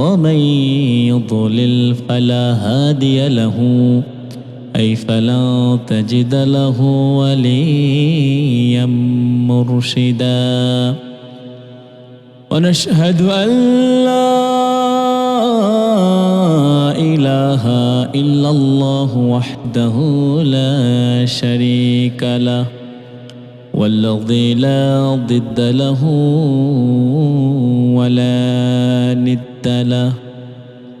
ومن يضلل فلا هادي له أي فلا تجد له وليا مرشدا. ونشهد أن لا إله إلا الله وحده لا شريك له والذي لا ضد له ولا ند له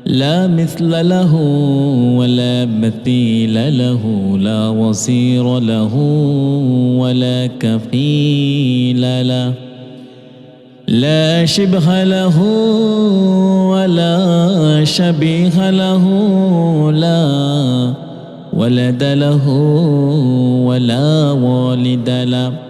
لا مثل له ولا مثيل له لا وصير له ولا كفيل له. لا شبه له ولا شبيه له لا ولد له ولا والد له.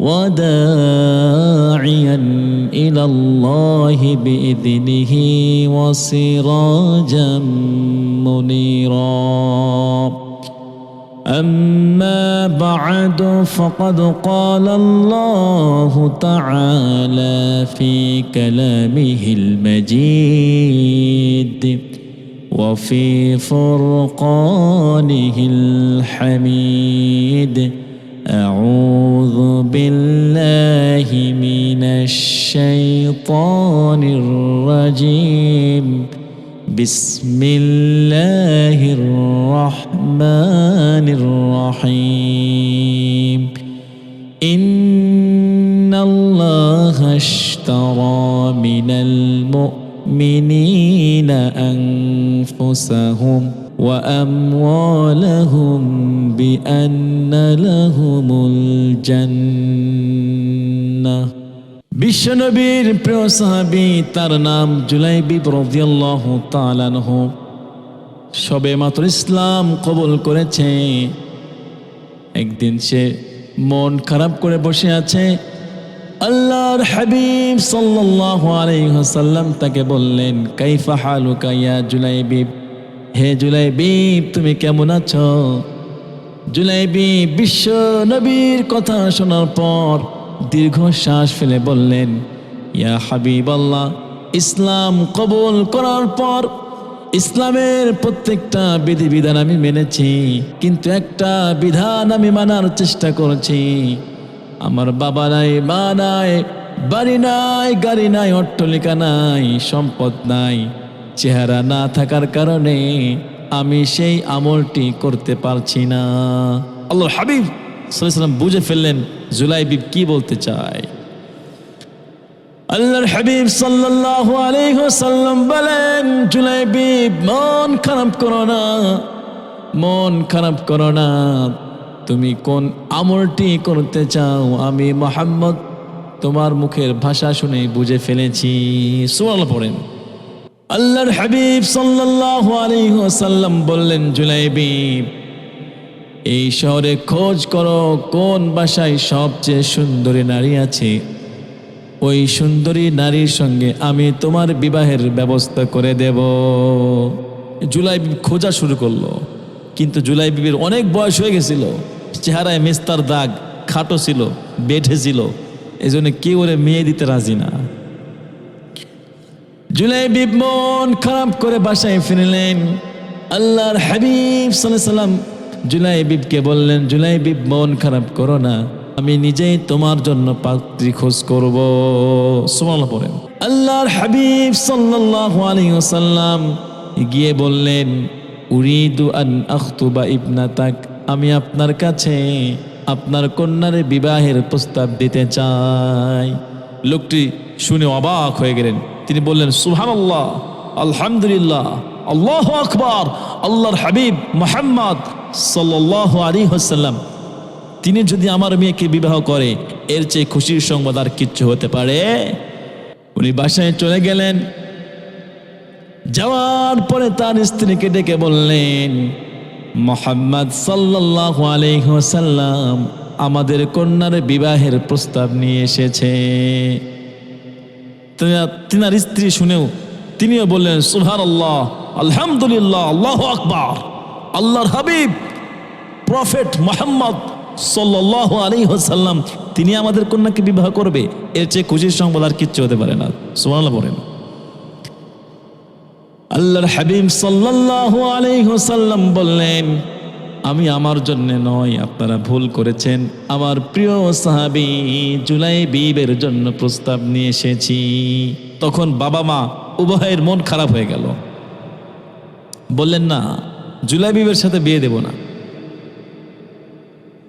وداعيا إلى الله بإذنه وسراجا منيرا. أما بعد فقد قال الله تعالى في كلامه المجيد وفي فرقانه الحميد. أعوذ بالله من الشيطان الرجيم. بسم الله الرحمن الرحيم. إن الله اشترى من المؤمنين أنفسهم وأموالهم بأن لهم الجنة বিশ্বনবীর প্রিয় সাহাবি তার নাম জুলাইবিব রদিয়াল্লাহ তালানহ সবে মাত্র ইসলাম কবুল করেছে একদিন সে মন খারাপ করে বসে আছে আল্লাহর হাবিব সাল্লাল্লাহু আলাইহি ওয়াসাল্লাম তাকে বললেন কাইফা হালুকা ইয়া জুলাইবিব হে জুলাইবিব তুমি কেমন আছো? জুলাইবিব বিশ্ব নবীর কথা শোনার পর দীর্ঘ শ্বাস ফেলে বললেন, ইয়া হাবিব আল্লাহ ইসলাম কবুল করার পর ইসলামের প্রত্যেকটা বিধিবিধান আমি মেনেছি, কিন্তু একটা বিধান আমি মানার চেষ্টা করেছি। আমার বাবা নাই, মা নাই, বাড়ি নাই, গাড়ি নাই, অট্টলিকা নাই, সম্পদ নাই। চেহারা না থাকার কারণে আমি সেই আমলটি করতে পারছি না। আল্লাহ হাবিব সাল্লাম বুঝে ফেললেন জুলাইবিব কি বলতে চায়। আল্লাহর হাবিব সাল্লাল্লাহু আলাইহি ওয়াসাল্লাম বলেন জুলাইবিব মন খারাপ করো না, মন খারাপ করো না। তুমি কোন আমলটি করতে চাও? আমি মোহাম্মদ তোমার মুখের ভাষা শুনে বুঝে ফেলেছি। সোয়াল পড়েন। আল্লাহর হাবিব সাল্লাল্লাহু আলাইহি ওয়াসাল্লাম বললেন জুলাইবি এই শহরে খোঁজ করো, কোন বাসায় সবচেয়ে সুন্দরী নারী আছে? ওই সুন্দরী নারীর সঙ্গে আমি তোমার বিবাহের ব্যবস্থা করে দেব। জুলাই বিবি খোঁজা শুরু করল, কিন্তু জুলাই বিবির অনেক বয়স হয়ে গেছিল। চেহারায় মেস্তার দাগ, খাটো ছিল বেঠে ছিল। এই জন্য কেউ ওরে মেয়ে দিতে রাজি না। জুলাইবিব মন খারাপ করে বাসায় ফিরলেন। আল্লাহর হাবিব সাল্লাম জুলাইবিবকে বললেন জুলাইবিব মন খারাপ করো না, আমি নিজেই তোমার জন্য পাত্রী খোঁজ করব। সুমাল পড়েন। আল্লাহর হাবিব সাল্লাল্লাহু আলাইহি গিয়ে বললেন, উরিদু আন আখতুবা ইবনাতাক, আমি আপনার কাছে আপনার কন্যার বিবাহের প্রস্তাব দিতে চাই। লোকটি শুনে অবাক হয়ে গেলেন। তিনি বললেন সুহান আল্লাহ আলহামদুলিল্লাহ, আল্লাহ আকবর, আল্লাহর হাবিব মোহাম্মদ সাল্লাহ আলী হাসাল্লাম তিনি যদি আমার মেয়েকে বিবাহ করে, এর চেয়ে খুশির সংবাদ আর কিচ্ছু হতে পারে? উনি বাসায় চলে গেলেন। যাওয়ার পরে তার স্ত্রীকে ডেকে বললেন, মোহাম্মদ সাল্লাহ আলহ্লাম আমাদের কন্যার বিবাহের প্রস্তাব নিয়ে এসেছে। তিনার স্ত্রী শুনেও তিনিও বললেন সুহান আল্লাহ আলহামদুলিল্লাহ, আল্লাহ আকবার। আল্লাহর হাবিব, প্রফেট মোহাম্মদ সাল্লাহ আলী হাসাল্লাম তিনি আমাদের কন্যাকে বিবাহ করবে। এর চেয়ে খুশির সংবাদ আর কিচ্ছু হতে পারে না। সুমান বলেন। আল্লাহর হাবিব সাল্লাল্লাহু আলাইহি ওয়াসাল্লাম বললেন আমি আমার জন্য নয়, আপনারা ভুল করেছেন। আমার প্রিয় সাহাবী জুলাই বিবের জন্য প্রস্তাব নিয়ে এসেছি। তখন বাবা মা উভয়ের মন খারাপ হয়ে গেল। বললেন, না জুলাই বিবের সাথে বিয়ে দেব না।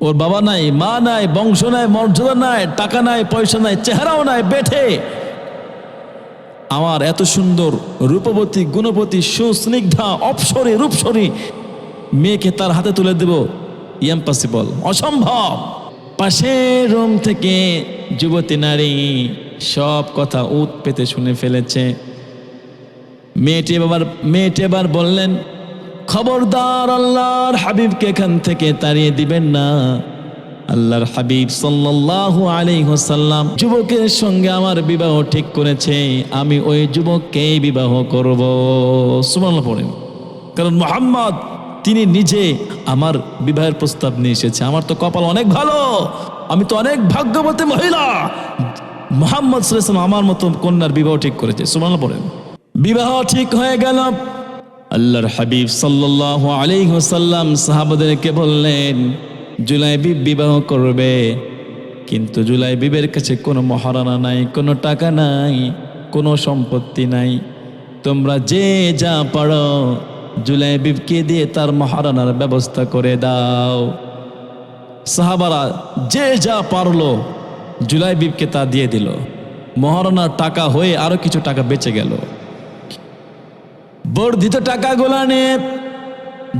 ওর বাবা নাই, মা নাই, বংশ নাই, মর্যাদা নাই, টাকা নাই, পয়সা নাই, চেহারাও নাই, বেঠে। আমার এত সুন্দর রূপবতী, গুণবতী, সুস্নিগ্ধা, অপসরী, রূপসরী মেয়েকে তার হাতে তুলে দেব। ইম্পসিবল অসম্ভব। পাশের রুম থেকে যুবতী নারী সব কথা উত পেতে শুনে ফেলেছে। মেয়েটি এবার মেয়েটি এবার বললেন, খবরদার আল্লাহর হাবিবকে এখান থেকে তাড়িয়ে দিবেন না। আল্লাহর হাবিব সাল্লাল্লাহু আলাইহি ওয়াসাল্লাম, যুবকের সঙ্গে আমার বিবাহ ঠিক করেছে। আমি ওই যুবককেই বিবাহ করব। সুবহানাল্লাহ পড়েন কারণ মোহাম্মদ তিনি নিজে আমার বিবাহের প্রস্তাব নিয়ে এসেছে। আমার তো কপাল অনেক ভালো। আমি তো অনেক ভাগ্যবতী মহিলা। মোহাম্মদ সাল্লাল্লাহু আমার মতো কন্যার বিবাহ ঠিক করেছে। সুবহানাল্লাহ পড়েন। বিবাহ ঠিক হয়ে গেল। আল্লাহর হাবিব সাল্লাল্লাহু আলাইহি ওয়াসাল্লাম সাহাবাদেরকে বললেন, জুলাইবি বিবাহ করবে, কিন্তু জুলাইবিবের কাছে কোনো মহারানা নাই, কোনো টাকা নাই, কোনো সম্পত্তি নাই। তোমরা যে যা পারো জুলাইবিবকে দিয়ে তার মহারানার ব্যবস্থা করে দাও। সাহাবারা যে যা পারল জুলাইবিবকে তা দিয়ে দিল। মহারণার টাকা হয়ে আরও কিছু টাকা বেঁচে গেল। বর্ধিত টাকাগুলা নিয়ে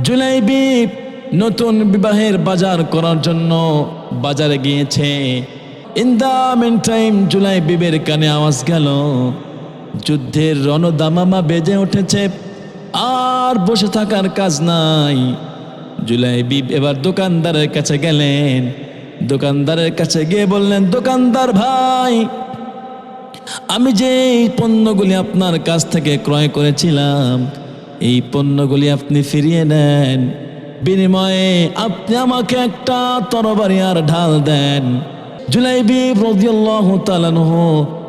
জুলাইবিব নতুন বিবাহের বাজার করার জন্য বাজারে গিয়েছে। ইন দা মেন টাইম জুলাই বিবের কানে আওয়াজ গেল। যুদ্ধের রণদামামা বেজে উঠেছে। আর বসে থাকার কাজ নাই। জুলাইবিব এবার দোকানদারের কাছে গেলেন। দোকানদারের কাছে গিয়ে বললেন, দোকানদার ভাই, আমি যে পণ্যগুলি আপনার কাছ থেকে ক্রয় করেছিলাম, এই পণ্যগুলি আপনি ফিরিয়ে নেন। বিনিময়ে আপনি আমাকে একটা তরবারি আর ঢাল দেন। জুলাইবি রদিয়াল্লাহ তালানহ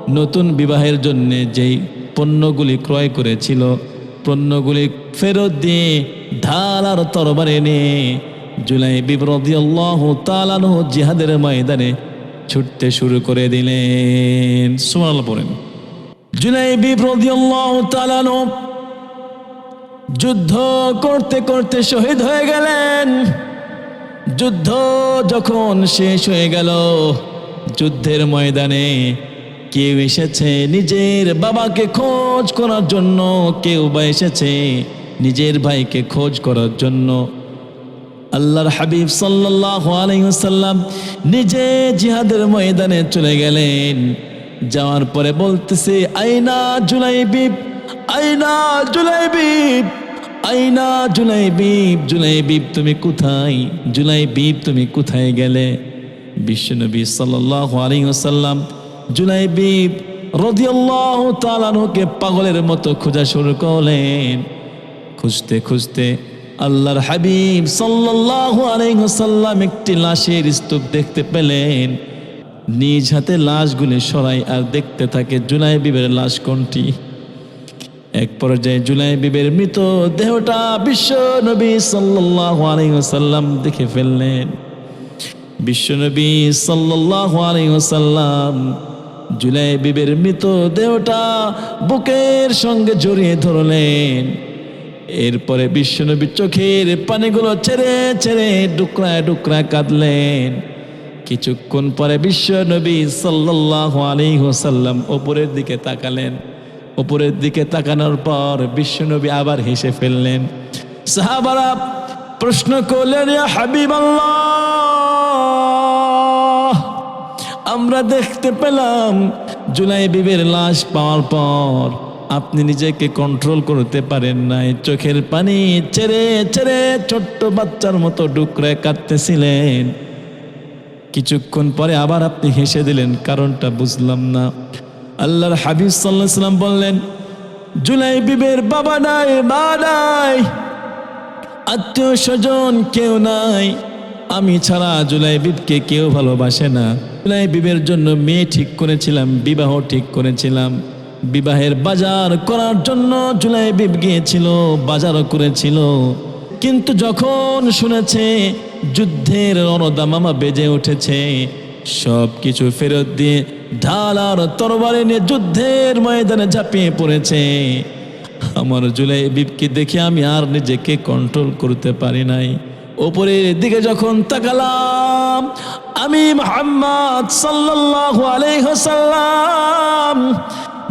নতুন বিবাহের জন্য যেই পণ্যগুলি ক্রয় করেছিল পণ্যগুলি ফেরত দিয়ে ঢাল আর তরবারি নিয়ে জুলাই বিব্রদিয়াল্লাহ তালানহ জিহাদের ময়দানে ছুটতে শুরু করে দিলেন। সুমাল পড়েন। জুলাই বিব্রদিয়াল্লাহ তালানহ যুদ্ধ করতে করতে শহীদ হয়ে গেলেন। যুদ্ধ যখন শেষ হয়ে গেল, যুদ্ধের ময়দানে কেউ এসেছে নিজের বাবাকে খোঁজ করার জন্য, কেউ বা এসেছে নিজের ভাইকে খোঁজ করার জন্য। আল্লাহর হাবিব সাল্লাহ আলাইসাল্লাম নিজে জিহাদের ময়দানে চলে গেলেন। যাওয়ার পরে বলতেছে, আইনা জুলাইবিব আইনা জুলাইবিব আইনা জুলাইবিব জুলাইবিব তুমি কোথায়? জুলাইবিব তুমি কোথায় গেলে? বিশ্বনবী সাল্লাহ আলাইসাল্লাম জুলাইবিব রদিয়াল্লাহ তালানুকে পাগলের মতো খোঁজা শুরু করলেন। খুঁজতে খুঁজতে আল্লাহর হাবিব সাল্লাল্লাহু আলাইহি ওয়াসাল্লাম একটি লাশের স্তূপ দেখতে পেলেন। নিজ হাতে লাশগুলি সরাই আর দেখতে থাকে জুলাই বিবের লাশ কোনটি। এক পর্যায়ে জুলাই বিবের মৃত দেহটা বিশ্ব নবী সাল্লাল্লাহু আলাইহি ওয়াসাল্লাম দেখে ফেললেন। বিশ্বনবী সাল্লাল্লাহু আলাইহি ওয়াসাল্লাম জুলাই বিবের মৃত দেহটা বুকের সঙ্গে জড়িয়ে ধরলেন। এরপরে বিশ্বনবী চোখের পানিগুলো ছেড়ে ছেড়ে ডুকরায় ডুকরায় কাঁদলেন। কিছুক্ষণ পরে বিশ্বনবী সাল্লাল্লাহু আলাইহি ওয়াসাল্লাম ওপরের দিকে তাকালেন। ওপরের দিকে তাকানোর পর বিশ্বনবী আবার হেসে ফেললেন। সাহাবারা প্রশ্ন করলেন, ইয়া হাবিবাল্লাহ আমরা দেখতে পেলাম জুলাই বিবের লাশ পাওয়ার পর আপনি নিজেকে কন্ট্রোল করতে পারেন নাই। চোখের পানি ছেড়ে ছেড়ে ছোট্ট বাচ্চার মতো ডুকরে কাঁদতেছিলেন। কিছুক্ষণ পরে আবার আপনি হেসে দিলেন, কারণটা বুঝলাম না। আল্লাহর হাবিব সাল্লাহ সাল্লাম বললেন, জুলাই বিবের বাবা নাই, মা নাই, আত্মীয় স্বজন কেউ নাই আমি ছাড়া জুলাই বিবকে কেউ ভালোবাসে না। জুলাই বিবের জন্য মেয়ে ঠিক করেছিলাম, বিবাহ ঠিক করেছিলাম। বিবাহের বাজার করার জন্য জুলাই বিব গিয়েছিল বাজারও করেছিল। কিন্তু যখন শুনেছে যুদ্ধের রণদামামা বেজে উঠেছে সব কিছু ফেরত দিয়ে ঢাল আর তরবারি নিয়ে যুদ্ধের ময়দানে ঝাঁপিয়ে পড়েছে। আমার জুলাই বিপকে দেখে আমি আর নিজেকে কন্ট্রোল করতে পারি নাই। ওপরের দিকে যখন তাকালাম, আমি মোহাম্মদ সাল্লাল্লাহু আলাইহি ওয়াসাল্লাম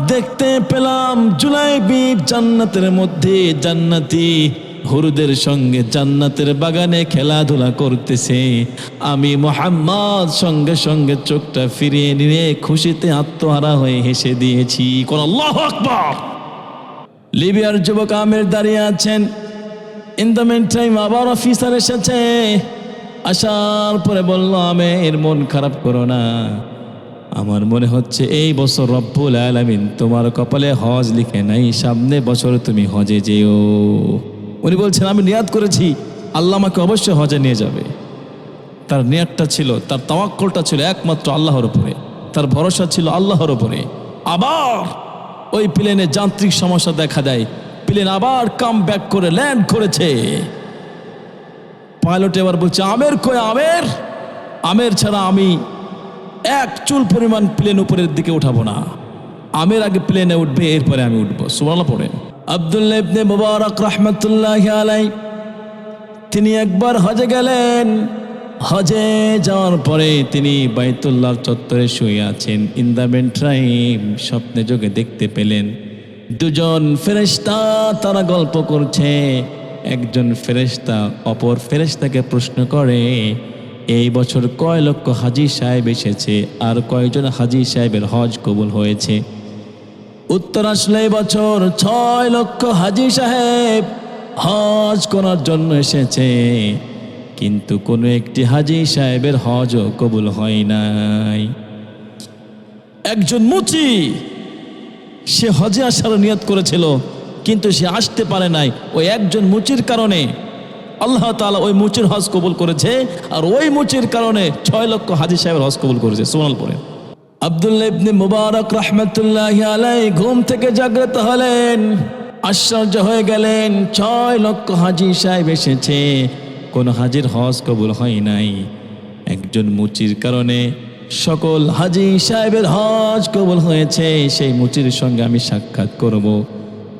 দেখতে পেলাম জুলাই বিপ জান্নাতের মধ্যে জান্নাতি হুরুদের সঙ্গে জান্নাতের বাগানে খেলাধুলা করতেছে। আমি মোহাম্মদ সঙ্গে সঙ্গে চোখটা ফিরিয়ে নিয়ে খুশিতে আত্মহারা হয়ে হেসে দিয়েছি। কোন আকবার! লিবিয়ার যুবক আমের দাঁড়িয়ে আছেন। ইন দ্য মেন টাইম আবার অফিসার এসেছে। আসার পরে বলল আমি এর মন খারাপ করো না। আমার মনে হচ্ছে এই বছর রব্বুল আলামিন তোমার কপালে হজ লিখে নাই, সামনে বছর তুমি হজে যেও। উনি বলছেন, আমি নিয়াদ করেছি, আল্লাহ আমাকে অবশ্যই হজে নিয়ে যাবে। তার নিয়াতটা ছিল, তার তাওয়াক্কলটা ছিল একমাত্র আল্লাহর উপরে। তার ভরসা ছিল আল্লাহর উপরে। আবার ওই প্লেনে যান্ত্রিক সমস্যা দেখা দেয়। প্লেন, আবার কাম ব্যাক করে ল্যান্ড করেছে। পাইলট এবার বলছে, আমের কয়ে, আমের? আমের ছাড়া আমি এক চুল পরিমাণ প্লেন উপরের দিকে উঠাবো না। আমের আগে প্লেনে উঠবে, এরপরে আমি উঠবো। সুবহানাল্লাহ পড়েন। আব্দুল্লাহ ইবনে মুবারক রাহমাতুল্লাহি আলাই তিনি একবার হজে গেলেন। হজে যাওয়ার পরে তিনি বাইতুল্লাহর চত্বরে শুয়ে আছেন ইন দ্য টাইম স্বপ্নে যোগে দেখতে পেলেন। দুজন ফেরেশতা তারা গল্প করছে। একজন ফেরেশতা অপর ফেরেশতাকে প্রশ্ন করে, এই বছর কয় লক্ষ হাজি সাহেব এসেছে আর কয়জন হাজি সাহেবের হজ কবুল হয়েছে? উত্তর আসলে বছর ছয় লক্ষ হাজি সাহেব হজ করার জন্য এসেছে। কিন্তু কোনো একটি হাজি সাহেবের হজও কবুল হয় নাই। একজন মুচি সে হজে আসার নিয়ত করেছিল, কিন্তু সে আসতে পারে নাই ওই একজন মুচির কারণে। আল্লাহ তাআলা ওই মুচির হজ কবুল করেছে, আর ওই মুচির কারণে ছয় লক্ষ হাজি সাহেবের হজ কবুল করেছে সোনাল পরে আব্দুল্লাহ ইবনে মুবারক রাহমাতুল্লাহ আলাই ঘুম থেকে জাগ্রত হলেন, আশ্চর্য হয়ে গেলেন, ছয় লক্ষ হাজি সাহেব এসেছে, কোন হাজির হজ কবুল হয় নাই। একজন মুচির কারণে সকল হাজি সাহেবের হজ কবুল হয়েছে, সেই মুচির সঙ্গে আমি সাক্ষাৎ করব।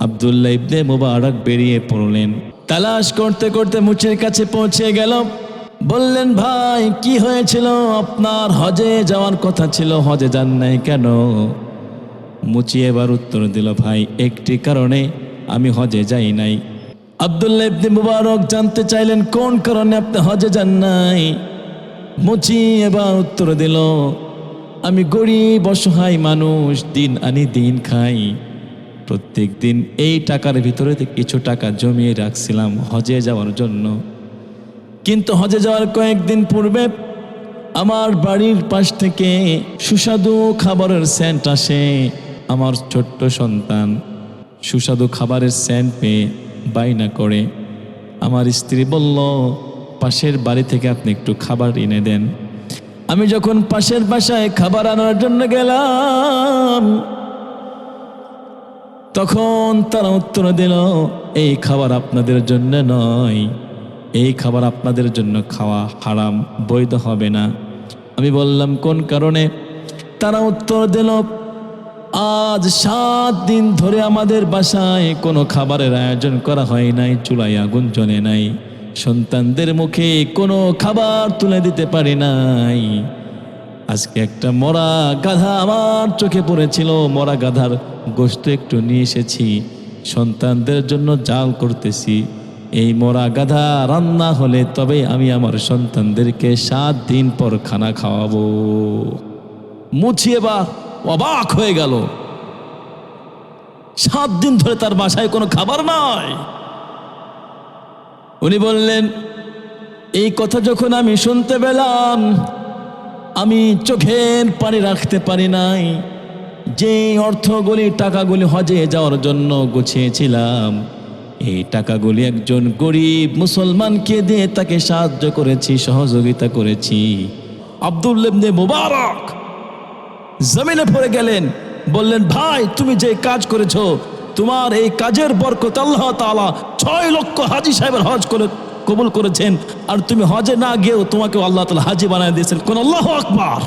আব্দুল্লাহ ইবনে মুবারক বেরিয়ে পড়লেন। তালাশ করতে করতে মুচির কাছে পৌঁছে গেল। বললেন, ভাই, কি হয়েছিল? আপনার হজে যাওয়ার কথা ছিল, হজে যান নাই কেন? মুচি এবার উত্তর দিল, ভাই, একটি কারণে আমি হজে যাই নাই। আব্দুল্লাহ ইবনে মুবারক জানতে চাইলেন, কোন কারণে আপনি হজে যান নাই? মুচি এবার উত্তর দিল, আমি গরিব, অসহায় মানুষ, দিন আনি দিন খাই। প্রত্যেক দিন এই টাকার ভিতরে কিছু টাকা জমিয়ে রাখছিলাম হজে যাওয়ার জন্য। কিন্তু হজে যাওয়ার কয়েকদিন পূর্বে আমার বাড়ির পাশ থেকে সুস্বাদু খাবারের সেন্ট আসে আমার ছোট্ট সন্তান। সুস্বাদু খাবারের সেন্ট পেয়ে বাইনা করে। আমার স্ত্রী বলল পাশের বাড়ি থেকে আপনি একটু খাবার এনে দেন। আমি যখন পাশের বাসায় খাবার আনার জন্য গেলাম, তখন তারা উত্তর দিল, এই খাবার আপনাদের জন্য নয়। এই খাবার আপনাদের জন্য খাওয়া হারাম, বৈধ হবে না। আমি বললাম, কোন কারণে? তারা উত্তর দিল, আজ সাত দিন ধরে আমাদের বাসায় কোনো খাবারের আয়োজন করা হয় নাই, চুলায় আগুন জ্বলে নাই। সন্তানদের মুখে কোনো খাবার তুলে দিতে পারি নাই। আজকে একটা মরা গাধা আমার চোখে পড়েছিল, মরা গাধার গোস্ত একটু নিয়ে এসেছি। সন্তানদের জন্য জাল করতেছি। এই মরা গাধা রান্না হলে তবে আমি আমার সন্তানদেরকে সাত দিন পর খানা খাওয়াবো। মুছিয়ে বা অবাক হয়ে গেল। সাত দিন ধরে তার বাসায় কোনো খাবার নয় উনি বললেন, এই কথা যখন আমি শুনতে পেলাম, আমি চোখের পানি রাখতে পারি নাই। যে অর্থগুলি টাকাগুলি হজে যাওয়ার জন্য গুছিয়েছিলাম, এই টাকাগুলি একজন গরিব মুসলমানকে দিয়ে তাকে সাহায্য করেছি, সহযোগিতা করেছি। আব্দুল্লেবনে মুবারক জমিনে পড়ে গেলেন, বললেন, ভাই, তুমি যে কাজ করেছ তোমার এই কাজের বরকত আল্লাহ তালা ছয় লক্ষ হাজি সাহেবের হজ করে কবুল করেছেন। আর তুমি হজে না গিয়েও তোমাকে আল্লাহ তালা হাজি বানায় দিয়েছেন। কোন আল্লাহ আকবার।